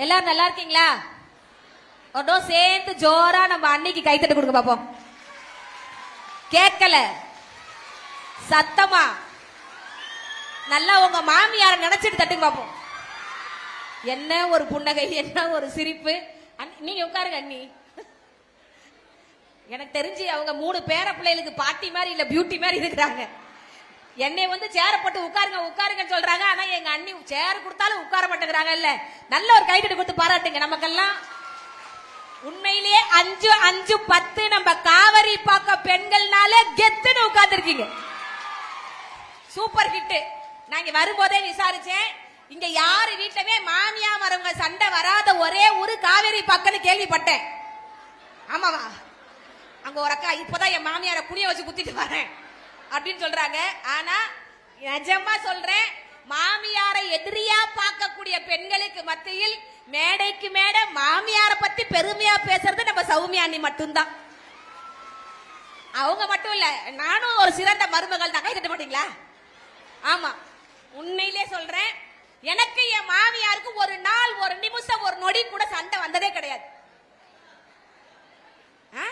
எல்லாரும் நல்லா இருக்கீங்களா? ஒன்றும் சேர்ந்து ஜோரா நம்ம அன்னைக்கு கைத்தட்டு கொடுக்க பாப்போம். கேட்கல. சத்தமா. நல்லா உங்க மாமியார நினைச்சிட்டு தட்டுங்க பாப்போம். என்ன ஒரு புன்னகை என்ன ஒரு சிரிப்பு. அண்ணி- நீங்க உட்காருங்க அண்ணி. எனக்கு தெரிஞ்சு அவங்க மூணு பேர பிள்ளைகளுக்கு பாட்டி மாதிரி இல்ல பியூட்டி மாதிரி இருக்கிறாங்க. என்னை வந்து சேர போட்டு உட்காருங்க உட்காருங்கன்னு சொல்றாங்க. ஆனா எங்க அண்ணி சேர் கொடுத்தாலும் உட்கார மாட்டேங்கிறாங்க இல்ல. நல்ல ஒரு கைத்தட்டு கொடுத்து பாராட்டுங்க. நமக்கெல்லாம் உண்மையிலேயே அஞ்சு அஞ்சு பத்து நம்ம காவரி பாக்க பெண்கள்னால கெத்துன்னு உட்கார்ந்துருக்கீங்க. சூப்பர் ஹிட் நான் வரும்போதே விசாரிச்சேன். இங்க யாரு வீட்டுலமே மாமியா வரவங்க சண்டை வராத ஒரே ஊரு காவேரி பக்கம்னு கேள்விப்பட்டேன். ஆமாவா? அங்க ஒரு அக்கா இப்பதான் என் மாமியார குனிய வச்சு குத்திட்டு வரேன். அப்படின்னு சொல்றாங்க. ஆனா நிஜமா சொல்றேன் மாமியாரை எதிரியா பார்க்கக்கூடிய பெண்களுக்கு மத்தியில் மேடைக்கு மேடை மாமியாரை பத்தி பெருமையா பேசுறது நம்ம சௌமியாணி மட்டும்தான். அவங்க மட்டும் இல்ல நானும் ஒரு சிறந்த மருமகள் தான் கை மாட்டீங்களா? ஆமா. உண்மையிலே சொல்றேன் எனக்கு என் மாமியாருக்கு ஒரு நாள் ஒரு நிமிஷம் ஒரு நொடி கூட சண்டை வந்ததே கிடையாது. ஆ?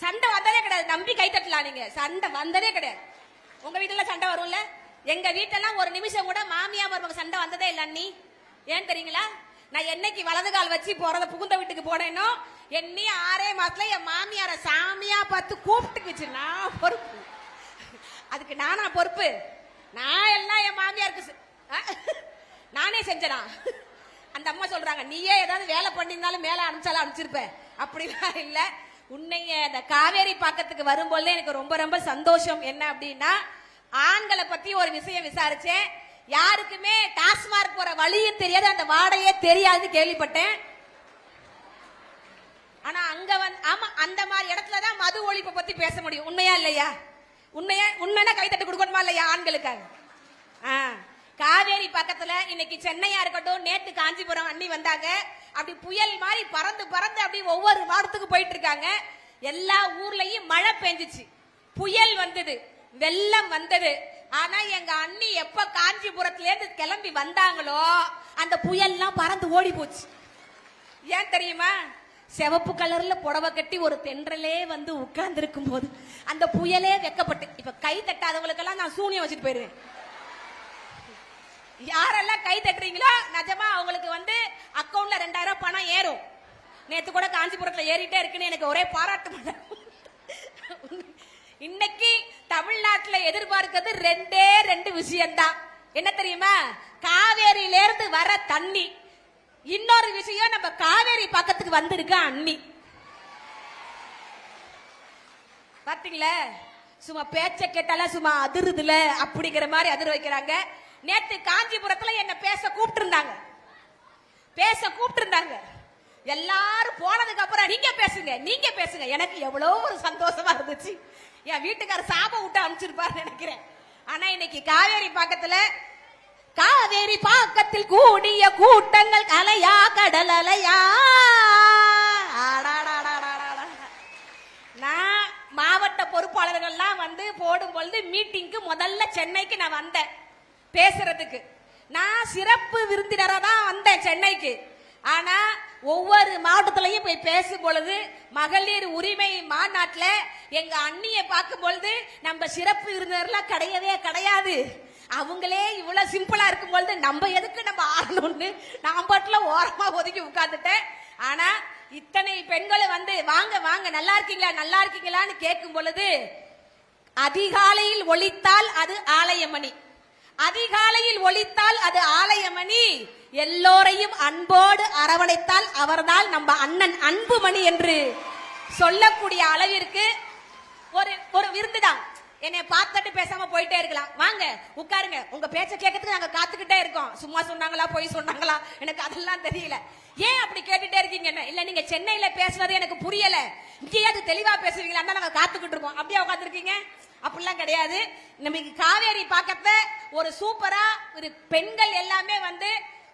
சண்டை வந்ததே கிடையாது. நம்பி கை தட்டலாம் நீங்க சண்டை வந்ததே கிடையாது. உங்க வீட்டுல சண்டை வரும்ல? எங்க வீட்டெல்லாம் ஒரு நிமிஷம் கூட மாமியா மருமக சண்டை வந்ததே இல்ல அண்ணி. ஏன் தெரியுங்களா? நான் என்னைக்கு வலது கால் வச்சு போறத புகுந்த வீட்டுக்கு போனேனோ என்னி ஆறே மாசத்துல என் மாமியார சாமியா பார்த்து கூப்பிட்டுக்குச்சு நான் பொறுப்பு. அதுக்கு நானா பொறுப்பு? நான் எல்லாம் என் மாமியாருக்கு செ- நானே செஞ்சனா? அந்த அம்மா சொல்றாங்க நீயே ஏதாவது வேலை பண்ணியிருந்தாலும் மேல அனுப்பிச்சாலும் அனுப்பிச்சிருப்ப. அப்படிலாம் இல்லை. உன்னைய இந்த காவேரி பாக்கத்துக்கு வரும்போது எனக்கு ரொம்ப ரொம்ப சந்தோஷம். என்ன அப்படின்னா ஆண்களை பத்தி ஒரு விஷயம் விசாரிச்சேன். யாருக்குமே டாஸ்மார்க் போற வழியும் தெரியாது அந்த வாடையே தெரியாதுன்னு கேள்விப்பட்டேன். ஆனா அங்க வந்து ஆமா அந்த மாதிரி இடத்துல தான் மது ஒழிப்பை பத்தி பேச முடியும். உண்மையா இல்லையா? உண்மையா உண்மையா கைத்தட்டு கொடுக்கணுமா இல்லையா ஆண்களுக்காக? ஆ, காவேரி பக்கத்துல இன்னைக்கு சென்னையா இருக்கட்டும் நேத்து காஞ்சிபுரம் அண்ணி வந்தாங்க. அப்படி புயல் மாதிரி பறந்து பறந்து அப்படி ஒவ்வொரு வாரத்துக்கு போயிட்டு இருக்காங்க எல்லா ஊர்லயும் மழை பெஞ்சிச்சு. புயல் வந்தது வெள்ளம் வந்தது. ஆனா எங்க அண்ணி எப்ப காஞ்சிபுரத்துல இருந்து கிளம்பி வந்தாங்களோ அந்த புயல்லாம் பறந்து ஓடி போச்சு. ஏன் தெரியுமா? சிவப்பு கலர்ல புடவை கட்டி ஒரு தென்றலே வந்து உட்கார்ந்து இருக்கும் போது அந்த புயலே வெக்கப்பட்டு. இப்ப கை தட்டாதவங்களுக்கெல்லாம் நான் சூனியம் வச்சுட்டு போயிருவேன். யாரெல்லாம் கை தட்டுறீங்களோ நிஜமா அவங்களுக்கு வந்து அக்கௌண்ட்ல ரெண்டாயிரம் பணம் ஏறும். நேத்து கூட காஞ்சிபுரத்துல ஏறிட்டே இருக்குன்னு எனக்கு ஒரே பாராட்டு இன்னைக்கு தமிழ்நாட்டுல எதிர்பார்க்கிறது ரெண்டே ரெண்டு விஷயம்தான். என்ன தெரியுமா? காவேரியில இருந்து வர தண்ணி. இன்னொரு விஷயம் நம்ம காவேரி பக்கத்துக்கு வந்திருக்க அண்ணி. பாத்தீங்களா? சும்மா பேச்ச கேட்டால சும்மா அதிருதுல அப்படிங்கிற மாதிரி அதிர வைக்கிறாங்க. நேத்து காஞ்சிபுரத்துல என்ன பேச கூப்பிட்டு இருந்தாங்க பேச கூப்பிட்டு இருந்தாங்க எல்லாரும் போனதுக்கு அப்புறம் நீங்க பேசுங்க நீங்க பேசுங்க. எனக்கு எவ்வளவு ஒரு சந்தோஷமா இருந்துச்சு. என் வீட்டுக்காரர் சாப விட்டு அனுப்பிச்சிருப்பாரு நினைக்கிறேன். ஆனா இன்னைக்கு காவேரி பக்கத்துல காவேரி பாக்கத்தில் கூடிய கூட்டங்கள் கலையா கடல் அலையா நான் மாவட்ட பொறுப்பாளர்கள்லாம் வந்து போடும் பொழுது மீட்டிங்க்கு முதல்ல சென்னைக்கு நான் வந்தேன். பேசுறதுக்கு. நான் சிறப்பு விருந்தினராக தான் வந்தேன் சென்னைக்கு. ஆனா ஒவ்வொரு மாவட்டத்திலையும் போய் பேசும் பொழுது மகளிர் உரிமை மாநாட்டில் எங்க அண்ணியை பார்க்கும் பொழுது நம்ம சிறப்பு விருந்தினர்லாம் கிடையவே கிடையாது. அவங்களே இவ்வளவு சிம்பிளா இருக்கும் பொழுது நம்ம எதுக்கு நம்ம ஆடணும்னு நான் பாட்டுல ஓரமா ஒதுக்கி உட்காந்துட்டேன் ஆனா இத்தனை பெண்களும் வந்து வாங்க வாங்க நல்லா இருக்கீங்களா நல்லா இருக்கீங்களான்னு கேட்கும் பொழுது அதிகாலையில் ஒழித்தால் அது ஆலயமணி. அதிகாலையில் ஒழித்தால் அது ஆலயமணி. எல்லோரையும் அன்போடு அரவணைத்தால் அவர்தான் நம்ம அண்ணன் அன்புமணி என்று சொல்லக்கூடிய அளவிற்கு ஒரு ஒரு விருந்துதான். என்னை பார்த்துட்டு பேசாம போயிட்டே இருக்கலாம். வாங்க உட்காருங்க. உங்க பேச்ச கேட்கறதுக்கு நாங்க காத்துக்கிட்டே இருக்கோம். சும்மா சொன்னாங்களா போய் சொன்னாங்களா? எனக்கு அதெல்லாம் தெரியல. ஏன் அப்படி கேட்டுட்டே இருக்கீங்க என்ன? இல்ல நீங்க சென்னையில பேசுனது எனக்கு புரியல. இங்கேயாவது தெளிவா பேசுவீங்களா தான் நாங்க காத்துக்கிட்டு இருக்கோம். அப்படியே உட்காந்துருக்கீங்க அப்படிலாம் கிடையாது. நமக்கு காவேரி பார்க்கப்ப ஒரு சூப்பரா ஒரு பெண்கள் எல்லாமே வந்து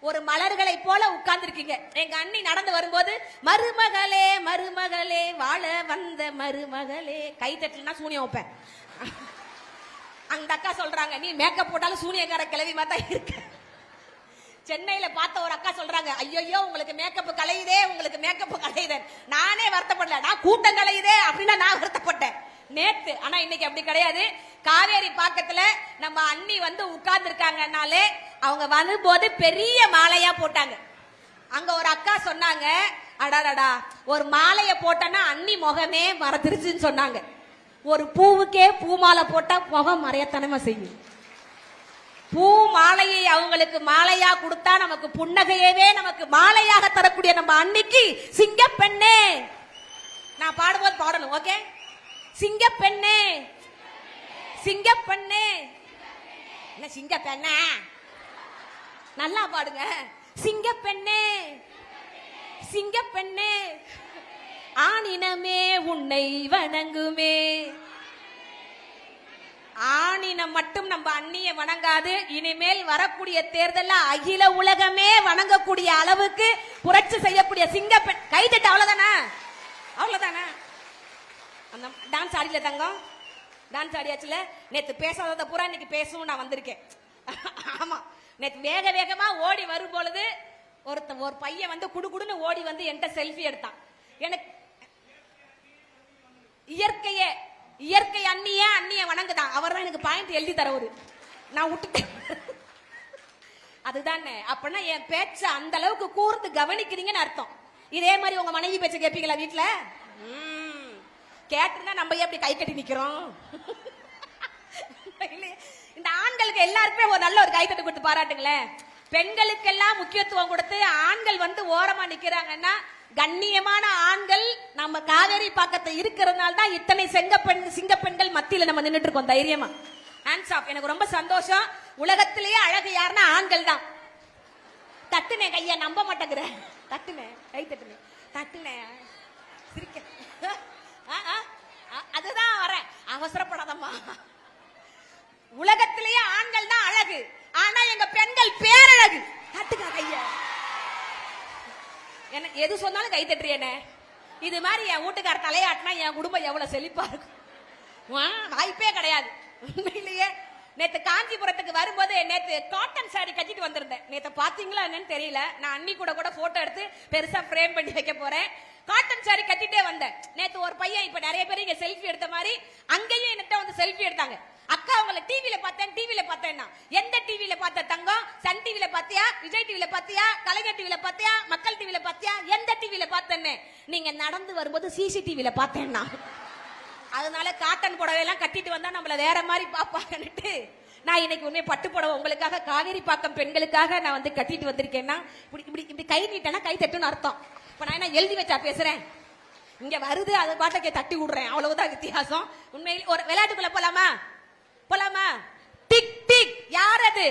ஒரு மலர்களை போல உட்கார்ந்துருக்கீங்க. எங்க அண்ணி நடந்து வரும்போது மருமகளே மருமகளே வாழ வந்த மருமகளே. கை தட்டலனா சூனியம் வைப்பேன். அந்த அக்கா சொல்றாங்க நீ மேக்கப் போட்டாலும் சூனியக்கார கிளவி மாதிரி தான் இருக்க. சென்னையில பார்த்த ஒரு அக்கா சொல்றாங்க ஐயோ உங்களுக்கு மேக்கப் கலையுதே உங்களுக்கு மேக்கப் கலையுதே நானே வருத்தப்படல நான் கூட்டம் கலையுதே அப்படின்னா நான் வருத்தப்பட்டேன். நேத்து ஆனா இன்னைக்கு அப்படி கிடையாது. காவேரி பாக்கத்துல நம்ம அண்ணி வந்து உட்கார்ந்து இருக்காங்கனாலே அவங்க வரும்போது பெரிய மாலையா போட்டாங்க. அங்க ஒரு அக்கா சொன்னாங்க அடாடா ஒரு மாலைய போட்டனா அண்ணி முகமே மறந்துருச்சுன்னு சொன்னாங்க. ஒரு பூவுக்கே பூ மாலை போட்டா முகம் மறையத்தனமா செய்யும். பூ மாலையை அவங்களுக்கு மாலையா கொடுத்தா நமக்கு புன்னகையவே நமக்கு மாலையாக தரக்கூடிய நம்ம அன்னைக்கு சிங்க பெண்ணே நான் பாடும்போது பாடணும் ஓகே? சிங்க பெண்ணே சிங்க பெண்ணே என்ன சிங்க பெண்ணா நல்லா பாடுங்க. சிங்க பெண்ணே சிங்க பெண்ணே ஆணினமே உன்னை வணங்குமே. ஆணினம் மட்டும் நம்ம அந்நிய வணங்காது. இனிமேல் வரக்கூடிய தேர்தல்ல அகில உலகமே வணங்கக்கூடிய அளவுக்கு புரட்சி செய்யக்கூடிய சிங்க பெண் கைதட்டு அவ்வளவுதானே? அவ்வளவுதானே? அந்த டான்ஸ் ஆடில தங்கம். டான்ஸ் ஆடியாச்சுல நேத்து பேசாதத பூரா இன்னைக்கு பேசவும் நான் வந்திருக்கேன். ஆமா நேத்து வேக வேகமா ஓடி வரும் பொழுது ஒருத்த ஒரு பையன் வந்து குடுகுடுன்னு ஓடி வந்து என்கிட்ட செல்ஃபி எடுத்தான். எனக்கு இயற்கையே இயற்கை அண்ணிய அண்ணிய வணங்குதான். அவர் தான் எனக்கு பாயிண்ட் எழுதி தரவரு. நான் விட்டுட்டேன். அதுதானே அப்படின்னா என் பேச்ச அந்த அளவுக்கு கூர்ந்து கவனிக்கிறீங்கன்னு அர்த்தம். இதே மாதிரி உங்க மனைவி பேச்ச கேட்பீங்களா வீட்டுல கேட்டிருந்தா நம்ம ஏன் அப்படி கை கட்டி நிக்கிறோம்? இந்த ஆண்களுக்கு எல்லாருக்குமே ஒரு நல்ல ஒரு கைத்தட்டு கொடுத்து பாராட்டுங்களேன். பெண்களுக்கெல்லாம் முக்கியத்துவம் கொடுத்து ஆண்கள் வந்து ஓரமா நிக்கிறாங்கன்னா கண்ணியமான ஆண்கள் நம்ம காவேரி பக்கத்தை இருக்கிறதுனால தான் இத்தனை செங்கப்பெண் சிங்கப்பெண்கள் மத்தியில நம்ம நின்றுட்டு இருக்கோம் தைரியமா. ஹேண்ட்ஸ் ஆஃப் எனக்கு ரொம்ப சந்தோஷம். உலகத்திலேயே அழகு யாருன்னா ஆண்கள் தான். தட்டுனே கைய நம்ப மாட்டேங்கிற. தட்டுனே கை தட்டுனே தட்டுனே சிரிக்க. அதுதான் வரேன் அவசரப்படாதம்மா. உலகத்திலேயே ஆண்கள் தான் அழகு. ஆனா எங்க பெண்கள் பேரழகு. தட்டுங்க கைய என்ன எது சொன்னாலும் கை தட்டுறியனே இது மாதிரி என் வீட்டுக்கார தலையாட்டினா என் குடும்பம் எவ்வளவு செழிப்பா இருக்கும். வாய்ப்பே கிடையாது. உண்மையிலேயே நேத்து காஞ்சிபுரத்துக்கு வரும்போது நேத்து காட்டன் சாரி கட்டிட்டு வந்திருந்தேன். நேத்து பாத்தீங்களா என்னன்னு தெரியல. நான் அன்னி கூட கூட போட்டோ எடுத்து பெருசா ஃப்ரேம் பண்ணி வைக்க போறேன். காட்டன் சாரி கட்டிட்டே வந்தேன். நேத்து ஒரு பையன் இப்ப நிறைய பேர் இங்க செல்ஃபி எடுத்த மாதிரி அங்கேயும் என்னட்ட வந்து செல்ஃபி எடுத்தாங்க. அக்கா உங்களை டிவில பார்த்தேன் டிவில பார்த்தேன்னா. எந்த டிவில பார்த்த தங்கம்? சன் டிவில பார்த்தியா? விஜய் டிவில பார்த்தியா? கலைஞர் டிவில பார்த்தியா? மக்கள் டிவில பார்த்தியா? எந்த டிவில பார்த்தேன்னு? நீங்க நடந்து வரும்போது சிசிடிவில பார்த்தேன்னா. அதனால காட்டன் புடவை எல்லாம் கட்டிட்டு வந்தா நம்மள வேற மாதிரி பாப்பாங்கன்னுட்டு நான் இன்னைக்கு உண்மை பட்டு புடவை உங்களுக்காக காவேரி பாக்கம் பெண்களுக்காக நான் வந்து கட்டிட்டு வந்திருக்கேன்னா இப்படி இப்படி இப்படி கை நீட்டேன்னா கை தட்டுன்னு அர்த்தம். இப்போ நான் என்ன எழுதி வச்சா பேசுறேன்? இங்க வருது அது பாட்டக்கே தட்டி விடுறேன். அவ்வளவுதான் வித்தியாசம். உண்மையில் ஒரு விளையாட்டுக்குள்ள போலாமா? போலாமா? Tick tick. யார் அது?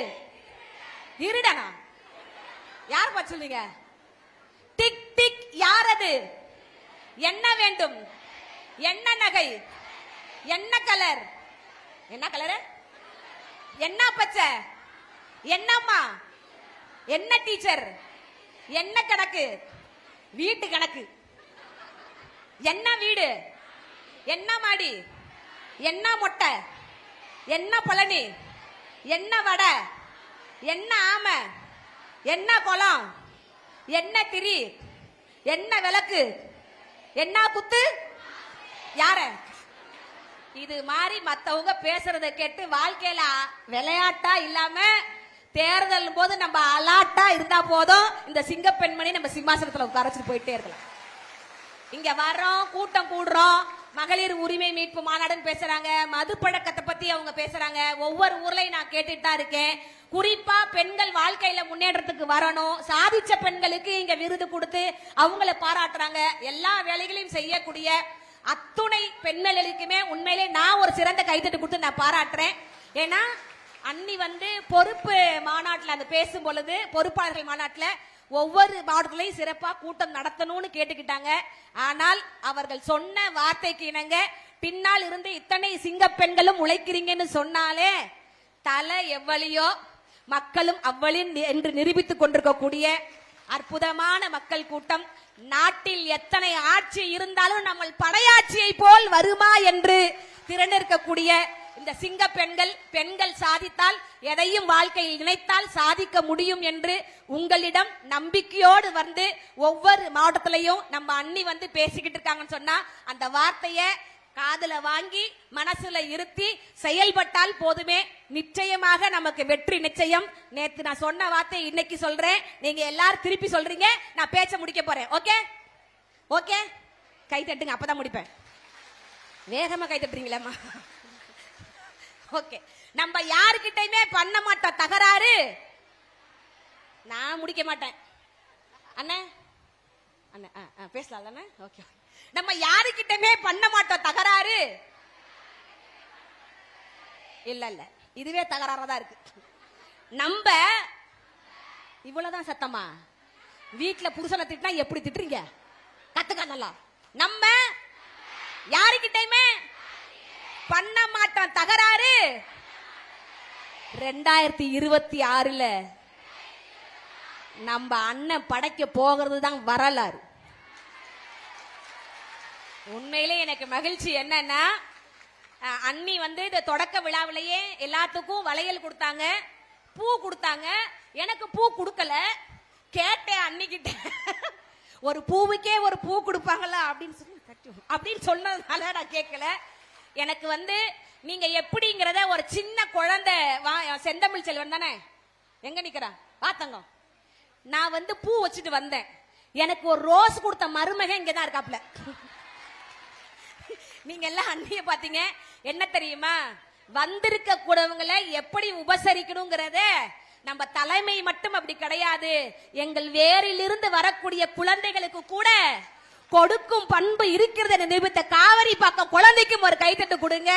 இருடனா? யார் பார்த்து சொல்றீங்க? Tick tick. யார் அது? என்ன வேண்டும்? என்ன நகை? என்ன கலர்? என்ன கலர்? என்ன பச்சை? என்னம்மா? என்ன டீச்சர்? என்ன கணக்கு? வீட்டு கணக்கு. என்ன வீடு? என்ன மாடி? என்ன மொட்டை? என்ன பழனி? என்ன வடை? என்ன ஆமை? என்ன குளம்? என்ன திரி? என்ன விளக்கு? என்ன குத்து? யார? இது மாதிரி மத்தவங்க பேசுறத கேட்டு வாழ்க்கையில விளையாட்டா இல்லாம தேர்தல் போது நம்ம அலாட்டா இருந்தா போதும். இந்த சிங்க பெண்மணி நம்ம சிம்மாசனத்துல உட்காரச்சிட்டு போயிட்டே இருக்கலாம். இங்க வர்றோம் கூட்டம் கூடுறோம். மகளிர் உரிமை மீட்பு மாநாடுன்னு பேசுறாங்க. மது பழக்கத்தை பத்தி அவங்க பேசுறாங்க. ஒவ்வொரு ஊர்லயும் நான் கேட்டுட்டு தான் இருக்கேன். குறிப்பா பெண்கள் வாழ்க்கையில முன்னேற்றத்துக்கு வரணும். சாதிச்ச பெண்களுக்கு இங்க விருது கொடுத்து அவங்கள பாராட்டுறாங்க. எல்லா வேலைகளையும் செய்யக்கூடிய அத்துணை பெண்களுக்குமே உண்மையிலே நான் ஒரு சிறந்த கைத்தட்டு கொடுத்து நான் பாராட்டுறேன். ஏன்னா அன்னி வந்து பொறுப்பு மாநாட்டில் அந்த பேசும் பொழுது பொறுப்பாளர்கள் மாநாட்டில் ஒவ்வொரு மாவட்டத்திலையும் சிறப்பா கூட்டம் நடத்தணும்னு கேட்டுக்கிட்டாங்க. ஆனால் அவர்கள் சொன்ன வார்த்தைக்கு இணங்க பின்னால் இருந்து இத்தனை சிங்க பெண்களும் உழைக்கிறீங்கன்னு சொன்னாலே தலை எவ்வளியோ மக்களும் அவ்வளின் என்று நிரூபித்துக் கொண்டிருக்கக்கூடிய அற்புதமான மக்கள் கூட்டம். நாட்டில் எத்தனை ஆட்சி இருந்தாலும் நம்ம படையாட்சியை போல் வருமா என்று திரண்டிருக்கக்கூடிய இந்த சிங்க பெண்கள் பெண்கள் சாதித்தால் எதையும் வாழ்க்கையில் நினைத்தால் சாதிக்க முடியும் என்று உங்களிடம் நம்பிக்கையோடு வந்து ஒவ்வொரு மாவட்டத்திலையும் நம்ம அண்ணி வந்து பேசிக்கிட்டு இருக்காங்கன்னு சொன்னா அந்த வார்த்தைய காதல வாங்கி மனசுல இருத்தி செயல்பட்டால் போதுமே. நிச்சயமாக நமக்கு வெற்றி நிச்சயம். நேத்து நான் சொன்ன வார்த்தை இன்னைக்கு சொல்றேன். நீங்க எல்லாரும் திருப்பி சொல்றீங்க. நான் பேச்ச முடிக்க போறேன். ஓகே? ஓகே? கை தட்டுங்க. அப்பதான் முடிப்பேன். வேகமா கை தட்டுறீங்களேம்மா? ஓகே. நம்ம யாருக்கிட்டயுமே பண்ண மாட்டோம் தகராறு நான் முடிக்க மாட்டேன். அண்ணே? அண்ணே ஆ, தானே பேசலாம்ல ஓகே நம்ம யாருக்கிட்டமே பண்ண மாட்டோம் தகராறு இல்ல இல்ல. இதுவே தகராறா தான் இருக்கு. நம்ம இவ்வளவுதான் சத்தமா? வீட்டுல புருஷனை திட்டினா எப்படி திட்டுறீங்க? கத்துக்க நல்லா. நம்ம யாருக்கிட்டயுமே பண்ண மாட்டோம் தகராறு ரெண்டாயிரத்தி இருபத்தி ஆறுல நம்ம அண்ணன் படைக்க போகிறது தான் வரலாறு. உண்மையிலே எனக்கு மகிழ்ச்சி என்னன்னா அண்ணி வந்து இந்த தொடக்க விழாவிலேயே எல்லாத்துக்கும் வளையல் கொடுத்தாங்க பூ கொடுத்தாங்க. எனக்கு பூ கொடுக்கல. கேட்டேன் அன்னிக்கிட்ட ஒரு பூவுக்கே ஒரு பூ கொடுப்பாங்களா அப்படின்னு சொல்லி அப்படின்னு சொன்னதுனால நான் கேட்கல. எனக்கு வந்து நீங்க எப்படிங்கிறத ஒரு சின்ன குழந்தை வா செந்தமிழ் செல்வன் தானே? எங்க நிக்கிறா? பாத்தங்க நான் வந்து பூ வச்சுட்டு வந்தேன். எனக்கு ஒரு ரோஸ் கொடுத்த மருமக இங்கதான் இருக்காப்ல நீங்க எல்லாம் அண்ணிய பாத்தீங்க. என்ன தெரியுமா? வந்திருக்க கூடவங்களை எப்படி உபசரிக்கணுங்கிறத நம்ம தலைமை மட்டும் அப்படி கிடையாது. எங்கள் வேரிலிருந்து வரக்கூடிய குழந்தைகளுக்கு கூட கொடுக்கும் பண்பு இருக்கிறது நிமித்த நிரூபித்த காவிரி பக்கம் குழந்தைக்கும் ஒரு கைத்தட்டு கொடுங்க.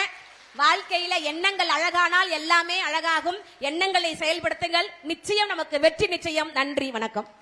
வாழ்க்கையில எண்ணங்கள் அழகானால் எல்லாமே அழகாகும். எண்ணங்களை செயல்படுத்துங்கள். நிச்சயம் நமக்கு வெற்றி நிச்சயம். நன்றி வணக்கம்.